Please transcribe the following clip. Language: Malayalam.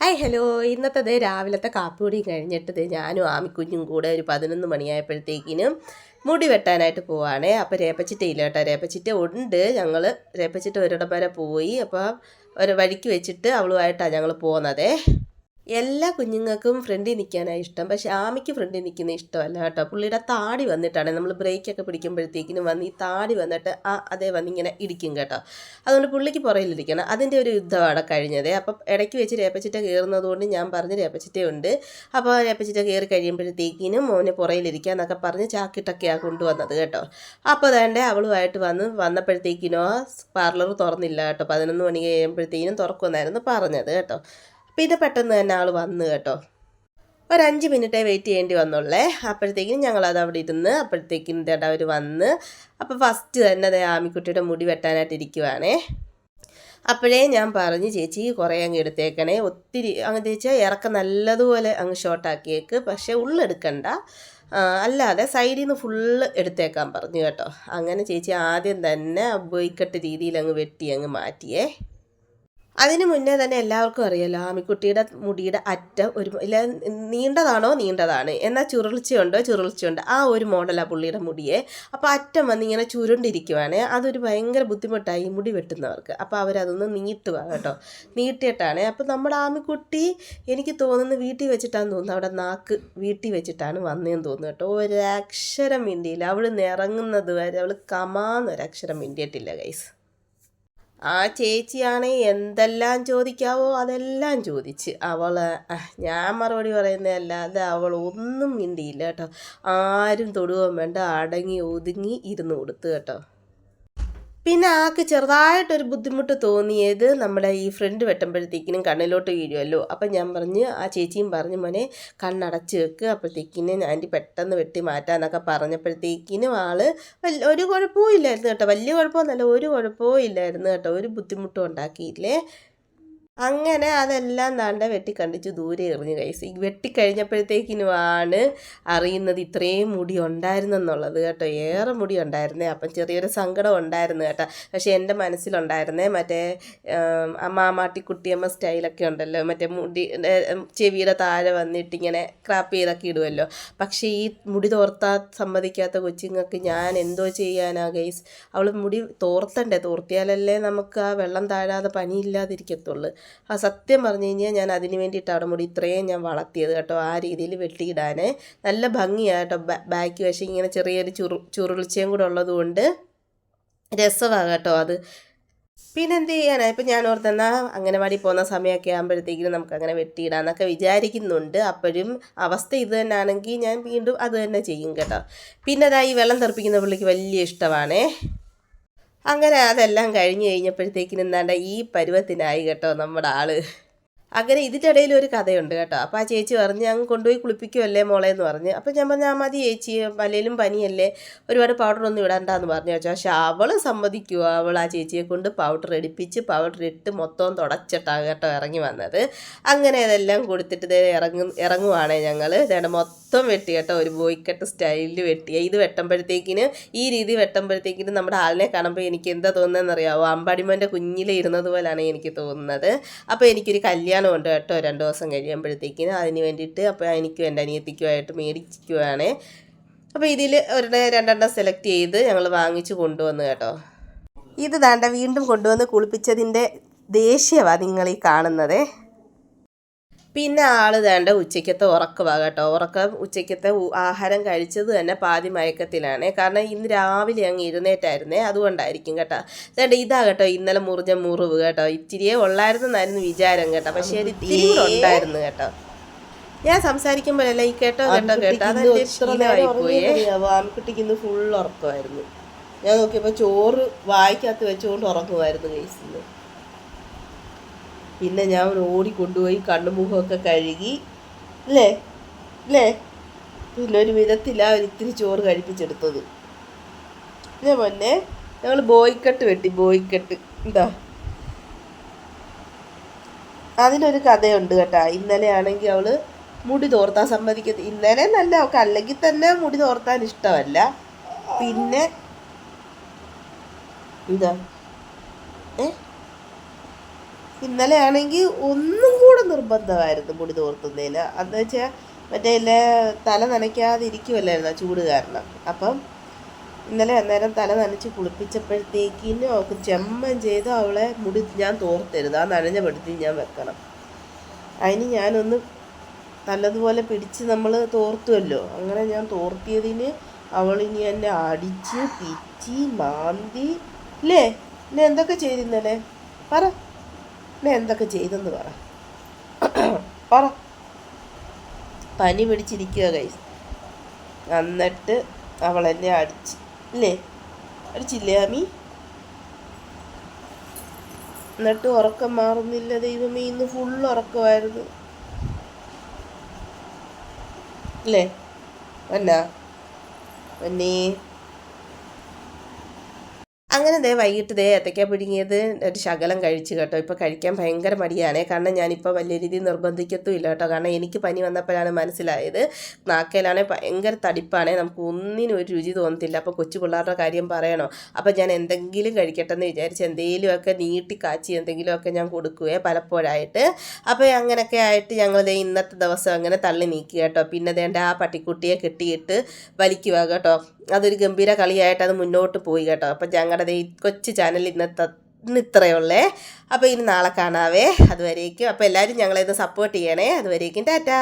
Hi hello. ഇന്നത്തെ രാവിലത്തെ കാപ്പിപ്പൊടി കഴിഞ്ഞിട്ട് ഞാനും ആമിക്കുഞ്ഞും കൂടെ ഒരു പതിനൊന്ന് മണിയായപ്പോഴത്തേക്കിനും മുടി വെട്ടാനായിട്ട് പോവാണേ. അപ്പോൾ രേപ്പച്ചിട്ട് ഇല്ല കേട്ടോ. രേപ്പച്ചിറ്റ ഉണ്ട്. ഞങ്ങൾ രേപ്പച്ചിറ്റ ഒരിടം വരെ പോയി. അപ്പോൾ ഒരു വഴിക്ക് വെച്ചിട്ട് അവളുമായിട്ടാണ് ഞങ്ങൾ പോകുന്നതേ എല്ലാ കുഞ്ഞുങ്ങൾക്കും ഫ്രണ്ടിൽ നിൽക്കാനാണ് ഇഷ്ടം. പക്ഷേ ആമിക്ക് ഫ്രണ്ടിൽ നിൽക്കുന്ന ഇഷ്ടമല്ല കേട്ടോ. പുള്ളിയുടെ താടി വന്നിട്ടാണ്. നമ്മൾ ബ്രേക്കൊക്കെ പിടിക്കുമ്പോഴത്തേക്കിനും വന്ന് ഈ താടി വന്നിട്ട് ആ അതേ വന്നിങ്ങനെ ഇടിക്കും കേട്ടോ. അതുകൊണ്ട് പുള്ളിക്ക് പുറയിലിരിക്കണം അതിന്റെ ഒരു യുദ്ധമാണ് കഴിഞ്ഞത്. അപ്പം ഇടയ്ക്ക് വെച്ച് രേപ്പച്ചിറ്റ കയറുന്നത് കൊണ്ട് ഞാൻ പറഞ്ഞ് രേപ്പച്ചിറ്റയുണ്ട് അപ്പോൾ രേപ്പച്ചിറ്റ കയറി കഴിയുമ്പോഴത്തേക്കിനും മോനെ പുറയിലിരിക്കുക എന്നൊക്കെ പറഞ്ഞ് ചാക്കിട്ടൊക്കെയാണ് കൊണ്ടുവന്നത് കേട്ടോ. അപ്പോൾ അതേണ്ട അവളുമായിട്ട് വന്ന് വന്നപ്പോഴത്തേക്കിനോ പാർലർ തുറന്നില്ല കേട്ടോ. പതിനൊന്ന് മണി കഴിയുമ്പോഴത്തേക്കിനും തുറക്കുമെന്നായിരുന്നു പറഞ്ഞത് കേട്ടോ. പിന്നെ പെട്ടെന്ന് തന്നെ ആൾ വന്നു കേട്ടോ. ഒരു അഞ്ച് മിനിറ്റേ വെയിറ്റ് ചെയ്യേണ്ടി വന്നുള്ളേ. അപ്പോഴത്തേക്കും ഞങ്ങളത് അവിടെ ഇരുന്ന് അപ്പോഴത്തേക്കും ചേട്ടാ അവർ വന്ന്. അപ്പോൾ ഫസ്റ്റ് തന്നെ ദേ ആമിക്കുട്ടിയുടെ മുടി വെട്ടാനായിട്ട് ഇരിക്കുവാണേ. അപ്പോഴേ ഞാൻ പറഞ്ഞു ചേച്ചി കുറേ അങ്ങ് എടുത്തേക്കണേ. ഒത്തിരി അങ്ങ് ചേച്ചി ഇറക്കം നല്ലതുപോലെ അങ്ങ് ഷോർട്ടാക്കിയേക്ക് പക്ഷേ ഉള്ളെടുക്കണ്ട അല്ലാതെ സൈഡിൽ നിന്ന് ഫുള്ള് എടുത്തേക്കാൻ പറഞ്ഞു കേട്ടോ. അങ്ങനെ ചേച്ചി ആദ്യം തന്നെ ബോയ്ക്കട്ട് രീതിയിൽ അങ്ങ് വെട്ടി അങ്ങ് മാറ്റിയേ. അതിന് മുന്നേ തന്നെ എല്ലാവർക്കും അറിയാലോ ആമിക്കുട്ടിയുടെ മുടിയുടെ അറ്റം ഒരു ഇല്ല നീണ്ടതാണോ? നീണ്ടതാണ്. എന്നാൽ ചുരുളിച്ചയുണ്ടോ? ചുരുളിച്ചയുണ്ട്. ആ ഒരു മോഡലാണ് പുള്ളിയുടെ മുടിയെ. അപ്പോൾ അറ്റം വന്ന് ഇങ്ങനെ ചുരുണ്ടിരിക്കുവാണ്. അതൊരു ഭയങ്കര ബുദ്ധിമുട്ടായി മുടി വെട്ടുന്നവർക്ക്. അപ്പോൾ അവരതൊന്ന് നീട്ടുക കേട്ടോ. നീട്ടിയിട്ടാണ്. അപ്പോൾ നമ്മുടെ ആമിക്കുട്ടി എനിക്ക് തോന്നുന്നു വീട്ടിൽ വെച്ചിട്ടാന്ന് തോന്നുന്നു. അവിടെ നാക്ക് വീട്ടിൽ വെച്ചിട്ടാണ് വന്നതെന്ന് തോന്നുന്നു കേട്ടോ. ഒരക്ഷരം മിണ്ടിയില്ല. അവൾ നിറങ്ങുന്നത് വരെ അവൾ കമാന്നൊരക്ഷരം മിണ്ടിയിട്ടില്ല ഗൈസ് ആ ചേച്ചിയാണ് എന്തെല്ലാം ചോദിക്കാവോ അതെല്ലാം ചോദിച്ച് അവൾ ഞാൻ മറുപടി പറയുന്നതല്ലാതെ അവൾ ഒന്നും മിണ്ടിയില്ല കേട്ടോ. ആരും തൊടുകയും വേണ്ട അടങ്ങി ഒതുങ്ങി ഇരുന്ന് കൊടുത്തു കേട്ടോ. പിന്നെ ആൾക്ക് ചെറുതായിട്ടൊരു ബുദ്ധിമുട്ട് തോന്നിയത് നമ്മുടെ ഈ ഫ്രണ്ട് വെട്ടുമ്പോഴത്തേക്കിനും കണ്ണിലോട്ട് വീഴുമല്ലോ അപ്പം ഞാൻ പറഞ്ഞ് ആ ചേച്ചിയും പറഞ്ഞു മോനെ കണ്ണടച്ച് വെക്ക്. അപ്പോഴത്തേക്കിനും ആന്റി പെട്ടെന്ന് വെട്ടി മാറ്റാന്നൊക്കെ പറഞ്ഞപ്പോഴത്തേക്കിനും ആൾ ഒരു കുഴപ്പവും ഇല്ലായിരുന്നു കേട്ടോ. വലിയ കുഴപ്പമൊന്നുമല്ല ഒരു കുഴപ്പവും ഇല്ലായിരുന്നു കേട്ടോ. ഒരു ബുദ്ധിമുട്ടും ഉണ്ടാക്കിയില്ലേ? അങ്ങനെ അതെല്ലാം താണ്ട വെട്ടിക്കണ്ടിച്ച് ദൂരെ എറിഞ്ഞു കൈസ് ഈ വെട്ടിക്കഴിഞ്ഞപ്പോഴത്തേക്കിനുമാണ് അറിയുന്നത് ഇത്രയും മുടി ഉണ്ടായിരുന്നെന്നുള്ളത് കേട്ടോ. ഏറെ മുടി ഉണ്ടായിരുന്നേ. അപ്പം ചെറിയൊരു സങ്കടം ഉണ്ടായിരുന്നു കേട്ടോ. പക്ഷേ എന്റെ മനസ്സിലുണ്ടായിരുന്നേ മറ്റേ മാമാട്ടിക്കുട്ടിയമ്മ സ്റ്റൈലൊക്കെ ഉണ്ടല്ലോ. മറ്റേ മുടി ചെവിയുടെ താഴെ വന്നിട്ട് ഇങ്ങനെ ക്രാപ്പ് ചെയ്തൊക്കെ ഇടുമല്ലോ പക്ഷേ ഈ മുടി തോർത്താ സമ്മതിക്കാത്ത കൊച്ചുങ്ങൾക്ക് ഞാൻ എന്തോ ചെയ്യാനാ ഗൈസ് അവൾ മുടി തോർത്തണ്ടേ? തോർത്തിയാലല്ലേ നമുക്ക് ആ വെള്ളം താഴാതെ പനിയില്ലാതിരിക്കത്തുള്ളൂ. ആ സത്യം പറഞ്ഞു കഴിഞ്ഞാൽ ഞാൻ അതിന് വേണ്ടിയിട്ട് അവിടെ മുടി ഇത്രയും ഞാൻ വളർത്തിയത് കേട്ടോ ആ രീതിയിൽ വെട്ടിയിടാൻ നല്ല ഭംഗിയാണ് കേട്ടോ ബാക്ക് വശം ഇങ്ങനെ ചെറിയൊരു ചുരു ചുരുളിച്ചയും കൂടെ ഉള്ളതുകൊണ്ട് രസമാണ് കേട്ടോ അത്. പിന്നെ എന്ത് ചെയ്യാനാ? ഇപ്പം ഞാൻ ഓർത്തെന്നാ അംഗനവാടി പോകുന്ന സമയമൊക്കെ ആകുമ്പോഴത്തേക്കും നമുക്ക് അങ്ങനെ വെട്ടിയിടാന്നൊക്കെ വിചാരിക്കുന്നുണ്ട്. അപ്പോഴും അവസ്ഥ ഇത് തന്നെയാണെങ്കിൽ ഞാൻ വീണ്ടും അത് തന്നെ ചെയ്യും കേട്ടോ. പിന്നെ അതാ ഈ വെള്ളം തെറിപ്പിക്കുന്ന പുള്ളിക്ക് വലിയ ഇഷ്ടമാണേ. അങ്ങനെ അതെല്ലാം കഴിഞ്ഞു കഴിഞ്ഞപ്പോഴത്തേക്കിനും എന്താണ്ട ഈ പരുവത്തിനായി കേട്ടോ നമ്മുടെ ആൾ. അങ്ങനെ ഇതിന്റെ ഇടയിൽ ഒരു കഥയുണ്ട് കേട്ടോ. അപ്പോൾ ആ ചേച്ചി പറഞ്ഞ് അങ്ങ് കൊണ്ടുപോയി കുളിപ്പിക്കുമല്ലേ മോളെ? എന്ന് പറഞ്ഞ്. അപ്പോൾ ഞാൻ പറഞ്ഞു ആ മതി ചേച്ചി പലയിലും പനിയല്ലേ ഒരുപാട് പൗഡർ ഒന്നും ഇടണ്ടെന്ന് പറഞ്ഞു വെച്ചാൽ പക്ഷെ അവൾ സമ്മതിക്കുക അവൾ ആ ചേച്ചിയെ കൊണ്ട് പൗഡർ എടുപ്പിച്ച് പൗഡർ ഇട്ട് മൊത്തം തുടച്ചിട്ടാണ് കേട്ടോ ഇറങ്ങി വന്നത്. അങ്ങനെ അതെല്ലാം കൊടുത്തിട്ട് ഇറങ്ങും ഇറങ്ങുവാണേ ഞങ്ങൾ ഇതേണ്ട മൊത്തം വെട്ടി കേട്ടോ. ഒരു ബോയ്ക്കട്ട് സ്റ്റൈലിൽ വെട്ടിയ ഇത് വെട്ടുമ്പോഴത്തേക്കിന് ഈ രീതി വെട്ടുമ്പോഴത്തേക്കിന് നമ്മുടെ ആളിനെ കാണുമ്പോൾ എനിക്ക് എന്താ തോന്നുന്നതെന്ന് അറിയാമോ അമ്പാടിമോന്റെ കുഞ്ഞിലെ ഇരുന്നത് പോലെയാണ് എനിക്ക് തോന്നുന്നത്. അപ്പോൾ എനിക്കൊരു കല്യാണം ഉണ്ട് കേട്ടോ രണ്ട് ദിവസം കഴിയുമ്പോഴത്തേക്കിന്. അതിന് വേണ്ടിയിട്ട് അപ്പോൾ എനിക്കും എന്റെ അനിയത്തിക്കുമായിട്ട് മേടിക്കുവാണ് അപ്പോൾ ഇതിൽ ഒരെണ്ണം രണ്ടെണ്ണം സെലക്ട് ചെയ്ത് ഞങ്ങൾ വാങ്ങിച്ച് കൊണ്ടുവന്നു കേട്ടോ. ഇത് ദാണ്ട വീണ്ടും കൊണ്ടുവന്ന് കുളിപ്പിച്ചതിന്റെ ദേഷ്യമാണ് നിങ്ങൾ ഈ കാണുന്നത്. പിന്നെ ആൾ വേണ്ട ഉച്ചയ്ക്കത്തെ ഉറക്കവാ കേട്ടോ. ഉറക്കം ഉച്ചയ്ക്കത്തെ ആഹാരം കഴിച്ചത് തന്നെ പാതി മയക്കത്തിലാണ്. കാരണം ഇന്ന് രാവിലെ അങ്ങ് ഇരുന്നേറ്റായിരുന്നേ അതുകൊണ്ടായിരിക്കും കേട്ടോ. വേണ്ട ഇതാ കേട്ടോ ഇന്നലെ മുറിഞ്ഞ മുറിവ് കേട്ടോ. ഇച്ചിരിയേ ഉള്ളായിരുന്നെന്നായിരുന്നു വിചാരം കേട്ടോ. പക്ഷേ ഒരു തീരെ ഉണ്ടായിരുന്നു കേട്ടോ. ഞാൻ സംസാരിക്കുമ്പോഴല്ല ഈ കേട്ടോ കേട്ടോ കേട്ടോ അതെന്റെ ആൺകുട്ടിക്ക് ഇന്ന് ഫുൾ ഉറക്കമായിരുന്നു. ഞാൻ നോക്കിയപ്പോൾ ചോറ് വായിക്കകത്ത് വെച്ചുകൊണ്ട് ഉറങ്ങുമായിരുന്നു കേസിന്ന് പിന്നെ ഞാൻ ഓടിക്കൊണ്ടുപോയി കണ്ണുമുഖമൊക്കെ കഴുകി. അല്ലേ അല്ലേ പിന്നെ ഒരു വിധത്തിലാണ് ഇത്തിരി ചോറ് കഴിപ്പിച്ചെടുത്തത്. ഇതേ മുന്നേ ഞങ്ങൾ ബോയ്ക്കട്ട് വെട്ടി ബോയ്ക്കട്ട്. എന്താ അതിനൊരു കഥയുണ്ട് കേട്ടോ. ഇന്നലെ ആണെങ്കിൽ അവൾ മുടി തോർത്താൻ സമ്മതിക്കത്തി ഇന്നലെ നല്ല അവൾക്ക് അല്ലെങ്കിൽ തന്നെ മുടി തോർത്താൻ ഇഷ്ടമല്ല. പിന്നെ എന്താ ഏ? ഇന്നലെ ആണെങ്കിൽ ഒന്നും കൂടെ നിർബന്ധമായിരുന്നു മുടി തോർത്തുന്നതിന്. അന്ന് വെച്ചാൽ മറ്റേ ഇല്ലേ തല നനയ്ക്കാതെ ഇരിക്കുമല്ലായിരുന്നു ചൂട് കാരണം. അപ്പം ഇന്നലെ അന്നേരം തല നനച്ച് കുളിപ്പിച്ചപ്പോഴത്തേക്കിന് അവൾക്ക് ചെമ്മൻ ചെയ്ത് അവളെ മുടി ഞാൻ തോർത്തരുത്. ആ നനഞ്ഞ പെടുത്തി ഞാൻ വെക്കണം. അതിന് ഞാനൊന്ന് നല്ലതുപോലെ പിടിച്ച് നമ്മൾ തോർത്തുമല്ലോ അങ്ങനെ ഞാൻ തോർത്തിയതിന് അവളിനി എന്നെ അടിച്ച് പിച്ചി മാന്തി. അല്ലേ എന്നെ എന്തൊക്കെ ചെയ്തിന്നലെ പറ. ഇന്നെ എന്തൊക്കെ ചെയ്തെന്ന് പറ. പറ. പനി പിടിച്ചിരിക്കുക കൈസ് എന്നിട്ട് അവൾ എന്നെ അടിച്ച് ഇല്ലേ? അടിച്ചില്ലേ അമ്മീ എന്നിട്ട് ഉറക്കം മാറുന്നില്ല ദൈവമേ ഇന്ന് ഫുൾ ഉറക്കമായിരുന്നു. അല്ലേ എന്നാ എന്നേ അങ്ങനെ ദേ വൈകിട്ട് ദേ ഏത്തയ്ക്ക പിടുങ്ങിയത് ഒരു ശകലം കഴിച്ചു കേട്ടോ. ഇപ്പോൾ കഴിക്കാൻ ഭയങ്കര മടിയാണേ. കാരണം ഞാനിപ്പോൾ വലിയ രീതിയിൽ നിർബന്ധിക്കത്തും ഇല്ല കേട്ടോ. കാരണം എനിക്ക് പനി വന്നപ്പോഴാണ് മനസ്സിലായത്. നാക്കയിലാണെങ്കിൽ ഭയങ്കര തടിപ്പാണേ. നമുക്ക് ഒന്നിനും ഒരു രുചി തോന്നത്തില്ല. അപ്പോൾ കൊച്ചു പിള്ളേരുടെ കാര്യം പറയണോ? അപ്പോൾ ഞാൻ എന്തെങ്കിലും കഴിക്കട്ടെ എന്ന് വിചാരിച്ച് എന്തെങ്കിലുമൊക്കെ നീട്ടി കാച്ചി എന്തെങ്കിലുമൊക്കെ ഞാൻ കൊടുക്കുകയെ പലപ്പോഴായിട്ട്. അപ്പോൾ അങ്ങനെയൊക്കെ ആയിട്ട് ഞങ്ങൾ ദേ ഇന്നത്തെ ദിവസം അങ്ങനെ തള്ളി നീക്കി കേട്ടോ. പിന്നെ ദേണ്ട ആ പട്ടിക്കുട്ടിയെ കെട്ടിയിട്ട് വലിക്കുക കേട്ടോ. അതൊരു ഗംഭീര കളിയായിട്ട് അത് മുന്നോട്ട് പോയി കേട്ടോ. അപ്പം ഞങ്ങളുടെ ഈ കൊച്ചു ചാനൽ ഇന്നത്തെ ഇന്ന് ഇത്രയേ ഉള്ളേ. അപ്പോൾ ഇനി നാളെ കാണാവേ. അതുവരേക്കും. അപ്പോൾ എല്ലാവരും ഞങ്ങളെ സപ്പോർട്ട് ചെയ്യണേ. അതുവരേക്കും. ടാറ്റാ.